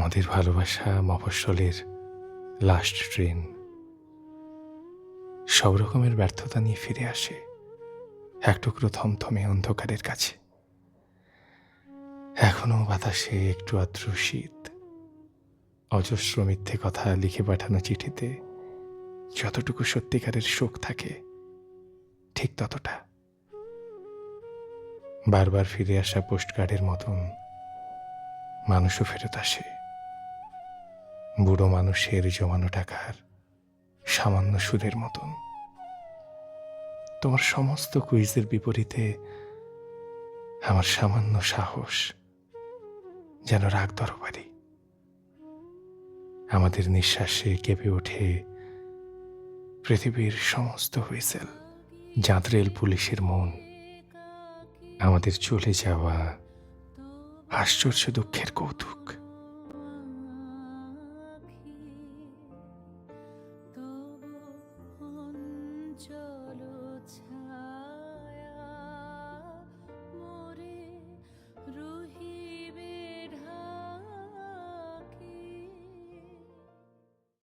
আমাদের ভালোবাসা মফস্বলের last train সব রকমের ব্যর্থতা নিয়ে ফিরে আসে এক টুকরো থমথমে অন্ধকারের কাছে। এখনও বাতাসে একটু আদ্র শীত। অজস্র মিথ্যে কথা লিখে পাঠানো চিঠিতে যতটুকু সত্যিকারের শোক থাকে, ঠিক ততটা। বারবার ফিরে আসা পোস্টকার্ডের মতন মানুষও ফেরত আসে। বুড়ো মানুষের জমানো টাকার সামান্য সুদের মতন। তোমার সমস্ত কুইজের বিপরীতে আমার সামান্য সাহস যেন রাগ দরবারি। আমাদের নিঃশ্বাসে কেঁপে ওঠে পৃথিবীর সমস্ত হুইসেল জাঁতরেল পুলিশের মন। আমাদের চলে যাওয়া আশ্চর্য দুঃখের কৌতুক।